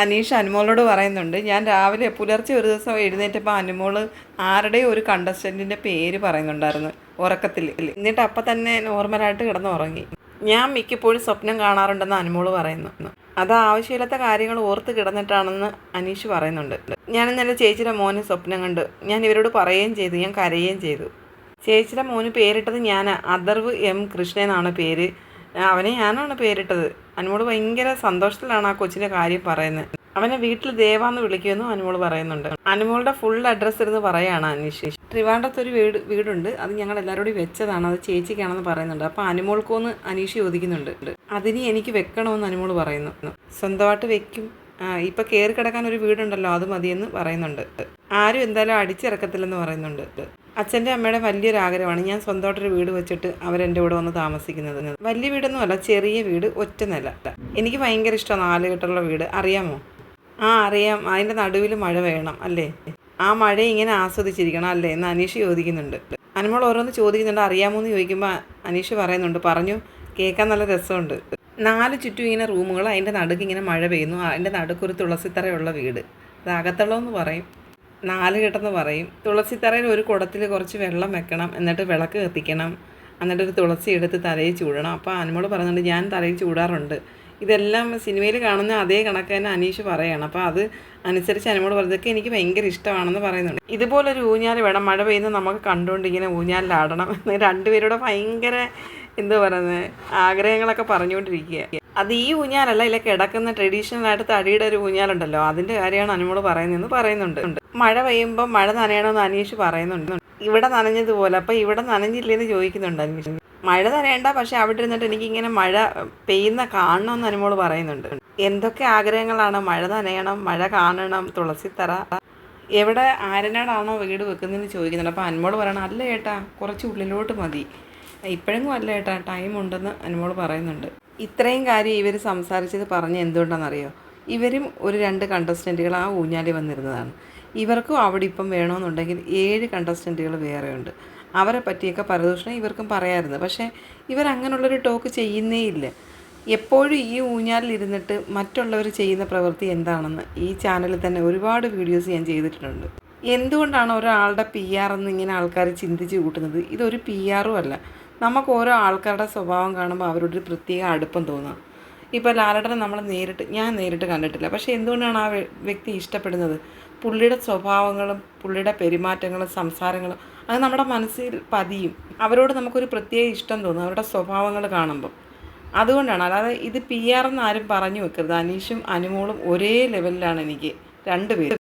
അനീഷ് അനുമോളോട് പറയുന്നുണ്ട് ഞാൻ രാവിലെ പുലർച്ചെ ഒരു ദിവസം എഴുന്നേറ്റപ്പോൾ അനുമോൾ ആരുടെ ഒരു കണ്ടസ്റ്റന്റിന്റെ പേര് പറയുന്നുണ്ടായിരുന്നു ഉറക്കത്തിൽ. എന്നിട്ട് അപ്പം തന്നെ നോർമലായിട്ട് കിടന്ന് ഉറങ്ങി. ഞാൻ മിക്കപ്പോഴും സ്വപ്നം കാണാറുണ്ടെന്ന് അനുമോൾ പറയുന്നു. അത് ആവശ്യമില്ലാത്ത കാര്യങ്ങൾ ഓർത്ത് കിടന്നിട്ടാണെന്ന് അനീഷ് പറയുന്നുണ്ട്. ഞാൻ ഇന്നലെ ചേച്ചിയുടെ മോനെ സ്വപ്നം കണ്ടു. ഞാൻ ഇവരോട് പറയുകയും ചെയ്തു ഞാൻ കരയുകയും ചെയ്തു. ചേച്ചിയുടെ മോന് പേരിട്ടത് ഞാൻ അദർവ് എം കൃഷ്ണ എന്നാണ് പേര്. അവനെ ഞാനാണ് പേരിട്ടത്. അനുമോൾ ഭയങ്കര സന്തോഷത്തിലാണ് ആ കൊച്ചിന്റെ കാര്യം പറയുന്നത്. അവനെ വീട്ടിൽ ദേവാന്ന് വിളിക്കുമെന്നും അനുമോൾ പറയുന്നുണ്ട്. അനുമോളുടെ ഫുൾ അഡ്രസ്സ് ഇരുന്ന് പറയാണ് അനീഷ്. ട്രിവാൻഡ്രത്ത് ഒരു വീട് വീടുണ്ട്. അത് ഞങ്ങൾ എല്ലാവരോടും വെച്ചതാണ്. അത് ചേച്ചിക്കാണെന്ന് പറയുന്നുണ്ട്. അപ്പോൾ അനുമോൾക്കോന്ന് അനീഷ് ചോദിക്കുന്നുണ്ട്. അതിന് എനിക്ക് വെക്കണമെന്ന് അനുമോൾ പറയുന്നു. സ്വന്തമായിട്ട് വെക്കും. ഇപ്പൊ കയറി കിടക്കാൻ ഒരു വീടുണ്ടല്ലോ അത് മതിയെന്ന് പറയുന്നുണ്ട്. ആരും എന്തായാലും അടിച്ചിറക്കത്തില്ലെന്ന് പറയുന്നുണ്ട്. അച്ഛന്റെ അമ്മയുടെ വലിയൊരു ആഗ്രഹമാണ് ഞാൻ സ്വന്തമായിട്ടൊരു വീട് വെച്ചിട്ട് അവരെന്റെ കൂടെ വന്ന് താമസിക്കുന്നത് വലിയ വീടൊന്നുമല്ല ചെറിയ വീട് ഒറ്റ നില. എനിക്ക് ഭയങ്കര ഇഷ്ടമാണ് നാലുകെട്ടുള്ള വീട്. അറിയാമോ? ആ അറിയാം. അതിന്റെ നടുവിൽ മഴ വേണം അല്ലേ? ആ മഴ ഇങ്ങനെ ആസ്വദിച്ചിരിക്കണം അല്ലേ? എന്ന് അനീഷ് ചോദിക്കുന്നുണ്ട്. അനുമോൾ ഓരോന്ന് ചോദിക്കുന്നുണ്ട്. അറിയാമോ എന്ന് ചോദിക്കുമ്പോൾ അനീഷ് പറയുന്നുണ്ട്. പറഞ്ഞു കേൾക്കാൻ നല്ല രസമുണ്ട്. നാല് ചുറ്റും ഇങ്ങനെ റൂമുകൾ അതിന്റെ നടുക്ക് ഇങ്ങനെ മഴ പെയ്യുന്നു. അതിന്റെ നടുക്കൊരു തുളസിത്തറയുള്ള വീട്. അത് അകത്തളമെന്ന് പറയും. നാല് കെട്ടെന്ന് പറയും. തുളസിത്തറയിൽ ഒരു കുടത്തിൽ കുറച്ച് വെള്ളം വെക്കണം. എന്നിട്ട് വിളക്ക് കത്തിക്കണം. എന്നിട്ടൊരു തുളസി എടുത്ത് തലയിൽ ചൂടണം. അപ്പോൾ അനുമോൾ പറയുന്നുണ്ട് ഞാൻ തലയിൽ ചൂടാറുണ്ട്. ഇതെല്ലാം സിനിമയിൽ കാണുന്ന അതേ കണക്ക് തന്നെ അനീഷ് പറയണം. അപ്പോൾ അത് അനുസരിച്ച് അനുമോട് പറഞ്ഞതൊക്കെ എനിക്ക് ഭയങ്കര ഇഷ്ടമാണെന്ന് പറയുന്നുണ്ട്. ഇതുപോലൊരു ഊഞ്ഞാൽ വേണം. മഴ പെയ്യുന്ന നമുക്ക് കണ്ടുകൊണ്ട് ഇങ്ങനെ ഊഞ്ഞാലിലാടണം എന്ന് രണ്ടുപേരുടെ ഭയങ്കര എന്താ പറയുന്നത് ആഗ്രഹങ്ങളൊക്കെ പറഞ്ഞുകൊണ്ടിരിക്കുക അത് ഈ ഊഞ്ഞാലല്ല ഇല്ല കിടക്കുന്ന ട്രഡീഷണൽ ആയിട്ട് തടിയുടെ ഒരു ഊഞ്ഞാലുണ്ടല്ലോ. അതിന്റെ കാര്യമാണ് അനുമോൾ പറയുന്നതെന്ന് പറയുന്നുണ്ട്. മഴ പെയ്യുമ്പോൾ മഴ നനയണമെന്ന് അനീഷ് പറയുന്നുണ്ട്. ഇവിടെ നനഞ്ഞതുപോലെ അപ്പോൾ ഇവിടെ നനഞ്ഞില്ലെന്ന് ചോദിക്കുന്നുണ്ട് അനീഷ്. മഴ നനയണ്ട പക്ഷേ അവിടെ ഇരുന്നിട്ട് എനിക്കിങ്ങനെ മഴ പെയ്യുന്ന കാണണമെന്ന് അനുമോൾ പറയുന്നുണ്ട്. എന്തൊക്കെ ആഗ്രഹങ്ങളാണ്? മഴ നനയണം മഴ കാണണം തുളസിത്തറ. എവിടെ ആരനാടാണോ വീട് വെക്കുന്നതെന്ന് ചോദിക്കുന്നുണ്ട്. അപ്പോൾ അനുമോൾ പറയണം അല്ല ഏട്ടാ കുറച്ച് ഉള്ളിലോട്ട് മതി. ഇപ്പോഴെങ്കിലും അല്ല ഏട്ടാ ടൈം ഉണ്ടെന്ന് അനുമോൾ പറയുന്നുണ്ട്. ഇത്രയും കാര്യം ഇവർ സംസാരിച്ചത് പറഞ്ഞ് എന്തുകൊണ്ടാണെന്നറിയോ? ഇവരും ഒരു രണ്ട് കണ്ടസ്റ്റന്റുകൾ ആ ഊഞ്ഞാലി വന്നിരുന്നതാണ്. ഇവർക്കും അവിടെ ഇപ്പം വേണമെന്നുണ്ടെങ്കിൽ ഏഴ് കണ്ടസ്റ്റന്റുകൾ വേറെയുണ്ട് അവരെ പറ്റിയൊക്കെ പരദൂഷണം ഇവർക്കും പറയാമായിരുന്നു പക്ഷേ ഇവരങ്ങനെയുള്ളൊരു ടോക്ക് ചെയ്യുന്നേ ഇല്ല. എപ്പോഴും ഈ ഊഞ്ഞാലിൽ ഇരുന്നിട്ട് മറ്റുള്ളവർ ചെയ്യുന്ന പ്രവൃത്തി എന്താണെന്ന് ഈ ചാനലിൽ തന്നെ ഒരുപാട് വീഡിയോസ് ഞാൻ ചെയ്തിട്ടുണ്ട്. എന്തുകൊണ്ടാണ് ഒരാളുടെ പി ആർ എന്ന് ഇങ്ങനെ ആൾക്കാർ ചിന്തിച്ച് കൂട്ടുന്നത്? ഇതൊരു പി ആറും അല്ല. നമുക്ക് ഓരോ ആൾക്കാരുടെ സ്വഭാവം കാണുമ്പോൾ അവരോടൊരു പ്രത്യേക അടുപ്പം തോന്നുക ഇപ്പോൾ ലാലേട്ടനെ നമ്മൾ നേരിട്ട് ഞാൻ നേരിട്ട് കണ്ടിട്ടില്ല. പക്ഷേ എന്തുകൊണ്ടാണ് ആ വ്യക്തി ഇഷ്ടപ്പെടുന്നത്? പുള്ളിയുടെ സ്വഭാവങ്ങളും പുള്ളിയുടെ പെരുമാറ്റങ്ങളും സംസാരങ്ങളും അത് നമ്മുടെ മനസ്സിൽ പതിയും. അവരോട് നമുക്കൊരു പ്രത്യേക ഇഷ്ടം തോന്നും അവരുടെ സ്വഭാവങ്ങൾ കാണുമ്പോൾ അതുകൊണ്ടാണ്. അല്ലാതെ ഇത് പി ആർ എന്ന് ആരും പറഞ്ഞു വെക്കരുത്. അനീഷും അനുമോളും ഒരേ ലെവലിലാണ് എനിക്ക് രണ്ടുപേരും.